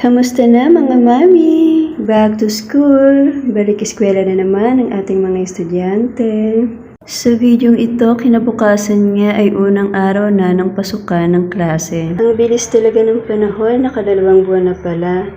Kamusta na mga mami? Back to school. Balik eskwela na naman ang ating mga estudyante. Sa videong ito, kinabukasan nga ay unang araw na ng pasukan ng klase. Ang bilis talaga ng panahon, nakadalawang buwan na pala.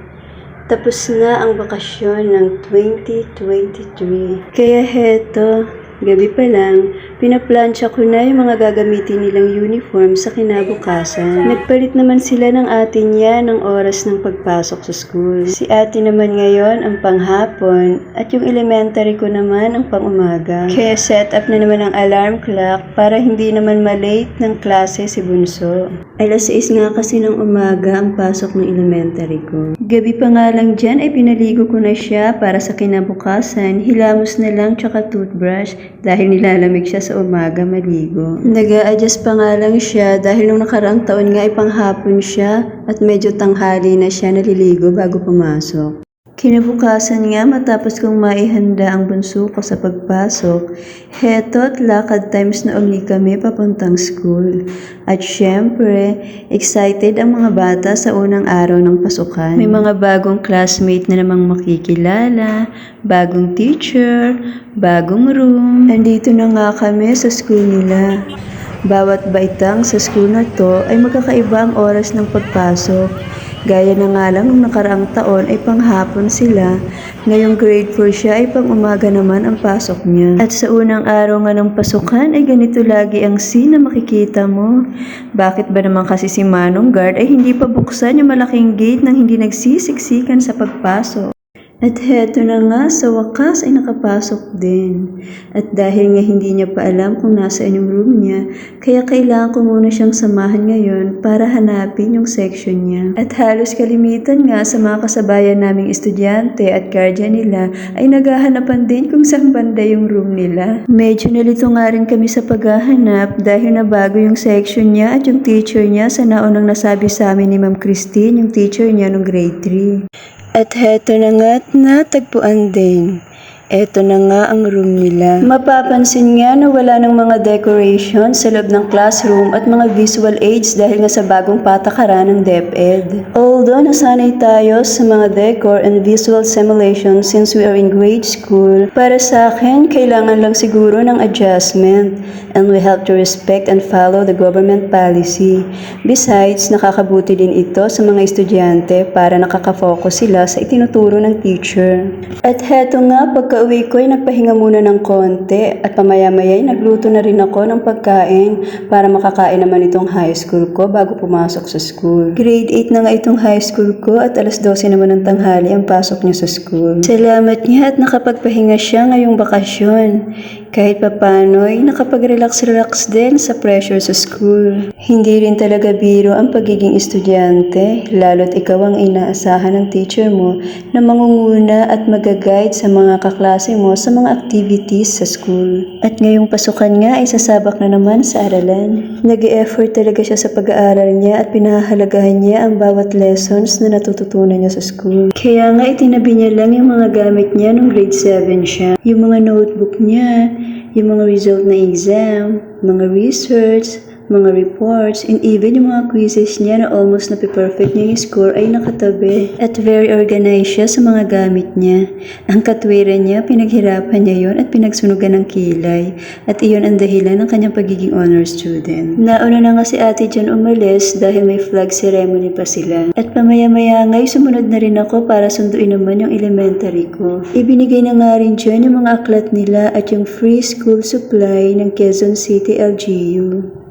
Tapos na ang bakasyon ng 2023. Kaya heto, gabi pa lang, pinaplansya ko na yung mga gagamitin nilang uniform sa kinabukasan. Nagpalit naman sila ng ate niya ng oras ng pagpasok sa school. Si ate naman ngayon ang panghapon at yung elementary ko naman ang pangumaga. Kaya set up na naman ang alarm clock para hindi naman malate ng klase si Bunso. Alas 6 nga kasi ng umaga ang pasok ng elementary ko. Gabi pa nga lang dyan ay pinaligo ko na siya para sa kinabukasan. Hilamos na lang tsaka toothbrush dahil nilalamig siya sa umaga maligo. nag adjust pa nga lang siya dahil nung nakaraang taon nga ay panghapon siya at medyo tanghali na siya naliligo bago pumasok. Kinabukasan nga matapos kong maihanda ang bunso ko sa pagpasok, heto at lakad times na uli kami papuntang school. At syempre, excited ang mga bata sa unang araw ng pasukan. May mga bagong classmate na namang makikilala, bagong teacher, bagong room. Nandito na nga kami sa school nila. Bawat baitang sa school na to ay magkakaiba ang oras ng pagpasok. Gaya na nga lang nung nakaraang taon ay panghapon sila, ngayong grade 4 siya ay pang umaga naman ang pasok niya. At sa unang araw nga ng pasukan ay ganito lagi ang scene na makikita mo. Bakit ba naman kasi si Manong Guard ay hindi pa buksan yung malaking gate nang hindi nagsisiksikan sa pagpasok? At heto na nga, sa wakas ay nakapasok din. At dahil nga hindi niya pa alam kung nasaan yung room niya, kaya kailangan ko muna siyang samahan ngayon para hanapin yung section niya. At halos kalimitan nga sa mga kasabayan naming estudyante at guardian nila ay naghahanapan din kung saan banda yung room nila. Medyo nalito nga rin kami sa paghahanap dahil na bago yung section niya at yung teacher niya sa naunang nasabi sa amin ni Ma'am Christine, yung teacher niya nung grade 3. At heto na nga't natagpuan din. Eto na nga ang room nila. Mapapansin nga na wala ng mga decoration sa loob ng classroom at mga visual aids dahil nga sa bagong patakaran ng DepEd. Although nasanay tayo sa mga decor and visual simulation since we are in grade school, para sa akin, kailangan lang siguro ng adjustment and we have to respect and follow the government policy. Besides, nakakabuti din ito sa mga estudyante para nakakafocus sila sa itinuturo ng teacher. At heto nga, pagka-uwi ko ay nagpahinga muna ng konti at pamaya-maya ay nagluto na rin ako ng pagkain para makakain naman itong high school ko bago pumasok sa school. Grade 8 na nga itong high school ko at alas 12 naman ng tanghali ang pasok niya sa school. Salamat niya at nakapagpahinga siya ngayong bakasyon. Kahit papano'y nakapag-relax-relax din sa pressure sa school. Hindi rin talaga biro ang pagiging estudyante, lalo't ikaw ang inaasahan ng teacher mo na mangunguna at magaguide sa mga kaklase mo sa mga activities sa school. At ngayong pasukan nga ay sasabak na naman sa aralan. Nag-e-effort talaga siya sa pag-aaral niya at pinahahalagahan niya ang bawat lessons na natututunan niya sa school. Kaya nga itinabi niya lang yung mga gamit niya nung grade 7 siya. Yung mga notebook niya, yung mga result na exam, mga research, mga reports, and even yung mga quizzes niya na almost na perfect niya yung score ay nakatabi. At very organized siya sa mga gamit niya. Ang katwiran niya, pinaghirapan niya yon at pinagsunugan ng kilay. At iyon ang dahilan ng kanyang pagiging honor student. Nauna na nga si ate dyan umalis dahil may flag ceremony pa sila. At pamaya-maya nga'y sumunod na rin ako para sunduin naman yung elementary ko. Ibinigay na nga rin dyan yung mga aklat nila at yung free school supply ng Quezon City LGU.